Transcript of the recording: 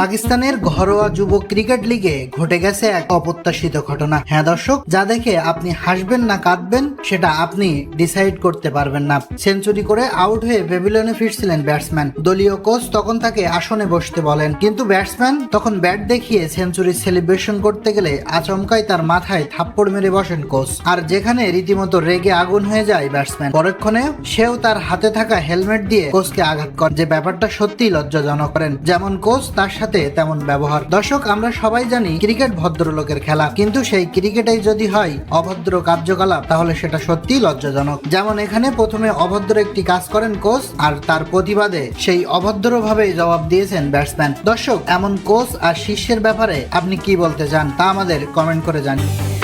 পাকিস্তানের ঘরোয়া যুব ক্রিকেট লিগে ঘটে গেছে এক অপ্রত্যাশিত ঘটনা। হ্যাঁ দর্শক, যা দেখে আপনি হাসবেন না কাঁদবেন, সেটা আপনি ডিসাইড করতে পারবেন না। সেঞ্চুরি করে আউট হয়ে পেভিলিয়নে ফিরছিলেন ব্যাটসম্যান দলীয় কোচ তখন তাকে আসনে বসতে বলেন। কিন্তু ব্যাটসম্যান তখন ব্যাট দেখিয়ে সেঞ্চুরি সেলিব্রেশন করতে গেলে আচমকাই তার মাথায় থাপ্পড় মেরে বসেন কোচ আর যেখানে রীতিমতো রেগে আগুন হয়ে যায় ব্যাটসম্যান পরক্ষণে সেও তার হাতে থাকা হেলমেট দিয়ে কোচকে আঘাত করে যে ব্যাপারটা সত্যিই লজ্জাজনক করেন। যেমন কোচ তার সাথে তেমন ব্যবহার। দর্শক, আমরা সবাই জানি ক্রিকেট ভদ্রলোকের খেলা। কিন্তু সেই ক্রিকেটেই যদি হয় অভদ্র কার্যকলাপ, তাহলে সেটা সত্যিই লজ্জাজনক। যেমন এখানে প্রথমে অভদ্র একটি কাজ করেন কোচ, আর তার প্রতিবাদে সেই অভদ্রভাবে জবাব দিয়েছেন ব্যাটসম্যান। দর্শক, এমন কোচ আর শিষ্যের ব্যাপারে আপনি কি বলতে চান তা আমাদের কমেন্ট করে জানিয়ে।